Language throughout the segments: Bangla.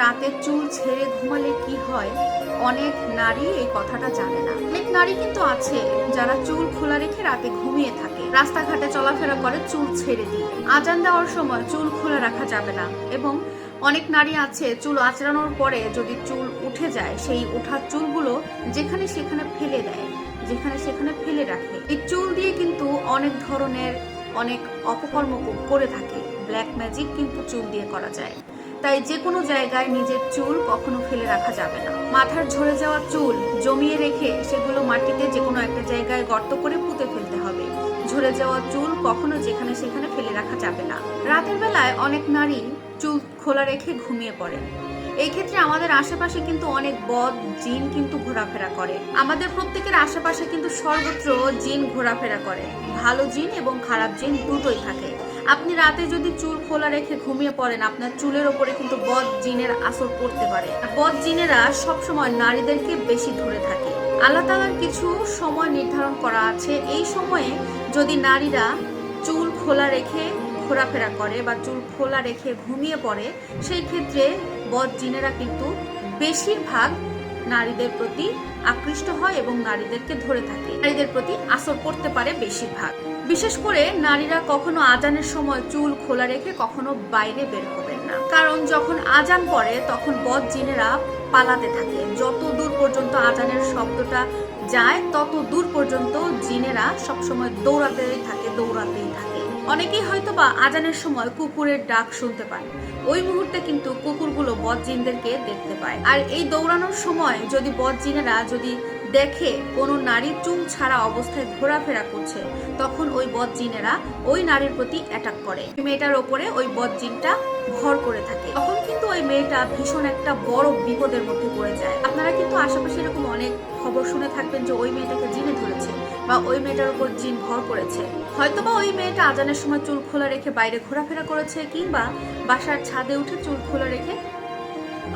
রাতে চুল ছেড়ে ঘুমালে কি হয়? অনেক নারী এই কথাটা জানে না। অনেক নারী কিন্তু আছে যারা চুল খোলা রেখে রাতে ঘুমিয়ে থাকে। রাস্তাঘাটে চলাফেরা করে চুল ছেড়ে দিয়ে। আজান দেওয়ার সময় চুল খোলা রাখা যাবে না এবং অনেক নারী আছে চুল আঁচড়ানোর পরে যদি চুল উঠে যায়, সেই ওঠা চুলগুলো যেখানে সেখানে ফেলে দেয়, যেখানে সেখানে ফেলে রাখে। এই চুল দিয়ে কিন্তু অনেক ধরনের অনেক অপকর্ম করে থাকে। ব্ল্যাক ম্যাজিক কিন্তু চুল দিয়ে করা যায়। তাই যে কোনো জায়গায় নিজের চুল কখনো ফেলে রাখা যাবে না। মাথার ঝরে যাওয়া চুল জমিয়ে রেখে সেগুলো মাটিতে যে কোনো একটা জায়গায় গর্ত করে পুঁতে ফেলতে হবে। ঝরে যাওয়া চুল কখনো যেখানে সেখানে ফেলে রাখা যাবে না। রাতের বেলায় অনেক নারী চুল খোলা রেখে ঘুমিয়ে পড়েন। এই ক্ষেত্রে আমাদের আশেপাশে কিন্তু অনেক বদ জিন কিন্তু ঘোরাফেরা করে। আমাদের প্রত্যেকের আশেপাশে কিন্তু সর্বত্র জিন ঘোরাফেরা করে। ভালো জিন এবং খারাপ জিন দুটোই থাকে। আপনি রাতে যদি চুল খোলা রেখে ঘুমিয়ে পড়েন, আপনার চুলের ওপরে কিন্তু বদ জিনের আসর পড়তে পারে। বদ জিনেরা সবসময় নারীদেরকে বেশি ধরে থাকে। আল্লাহ তালার কিছু সময় নির্ধারণ করা আছে। এই সময়ে যদি নারীরা চুল খোলা রেখে ঘোরাফেরা করে বা চুল খোলা রেখে ঘুমিয়ে পড়ে, সেই ক্ষেত্রে বদ জিনেরা কিন্তু বেশিরভাগ নারীদের প্রতি আকৃষ্ট হয় এবং নারীদেরকে ধরে থাকে। নারীদের প্রতি আসর পড়তে পারে বেশিরভাগ। বিশেষ করে নারীরা কখনো আজানের সময় চুল খোলা রেখে কখনো বাইরে বের হবেন না। কারণ যখন আজান পড়ে, তখন বদ জিনেরা পালাতে থাকে। যত দূর পর্যন্ত আজানের শব্দটা যায়, তত দূর পর্যন্ত জিনেরা সবসময় দৌড়াতেই থাকে দৌড়াতেই থাকে। অনেকেই হয়তো বা আজানের সময় কুকুরের ডাক শুনতে পান ওই মুহূর্তে কিন্তু কুকুরগুলো বদজিনদেরকে দেখতে পায়। আর এই দৌড়ানোর সময় যদি বদজিনেরা যদি দেখে কোনো নারী চুল ছাড়া অবস্থায় ঘোরাফেরা করছে, তখন ওই বদজিনেরা ওই নারীর প্রতি অ্যাটাক করে। মেয়েটার ওপরে ওই বদজিনটা ভর করে থাকে। তখন কিন্তু ওই মেয়েটা ভীষণ একটা বড় বিপদের মধ্যে পড়ে যায়। আপনারা কিন্তু আশেপাশে এরকম অনেক খবর শুনে থাকবেন যে ওই মেয়েটাকে জিনে ধরেছে বা ওই মেয়েটার উপর জিন ভর করেছে। হয়তোবা ওই মেয়েটা আজানের সময় চুল খোলা রেখে বাইরে ঘোরাফেরা করেছে কিংবা বাসার ছাদে উঠে চুল খোলা রেখে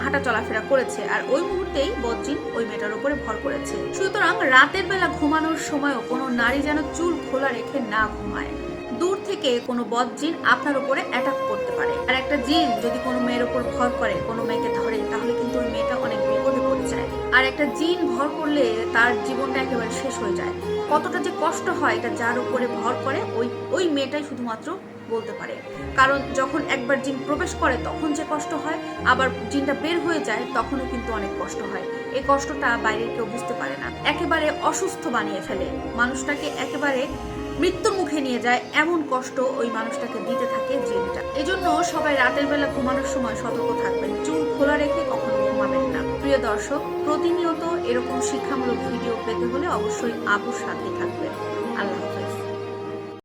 হাঁটা চলাফেরা করেছে আর ওই মুহূর্তেই বজ্রিন ওই মেয়েটার উপরে ভর করেছে। সুতরাং রাতের বেলা ঘুমানোর সময়ও কোনো নারী যেন চুল খোলা রেখে না ঘুমায়। দূর থেকে কোনো বদজিন আপনার উপরে অ্যাটাক করতে পারে। আর একটা জিন যদি কোনো মেয়ের উপর ভর করে কোনো মেয়েকে ধরে, তাহলে কিন্তু ওই মেয়েটা অনেক বিপদে পড়ে যায়। আর একটা জিন ভর করলে তার জীবনটা একেবারে শেষ হয়ে যায়। কতটা যে কষ্ট হয়, এটা যার উপরে ভর করে, ওই ওই মেয়েটাই শুধুমাত্র বলতে পারে। কারণ যখন একবার জিন প্রবেশ করে, তখন যে কষ্ট হয়, আবার জিনটা বের হয়ে যায়, তখনও কিন্তু অনেক কষ্ট হয়। এই কষ্টটা বাইরের কেউ বুঝতে পারে না। একেবারে অসুস্থ বানিয়ে ফেলে। মানুষটাকে একেবারে মৃত্যুর মুখে নিয়ে যায় এমন কষ্ট ওই মানুষটাকে দিতে থাকে জিনটা। এজন্য সবাই রাতের বেলা ঘুমানোর সময় সতর্ক থাকবেন। চুল খোলা রেখে কখনো ঘুমাবেন না। প্রিয় দর্শক, প্রতিনিয়ত এরকম শিক্ষামূলক ভিডিও পেতে হলে অবশ্যই আবুর সাথে থাকবেন। আল্লাহ হাফেজ।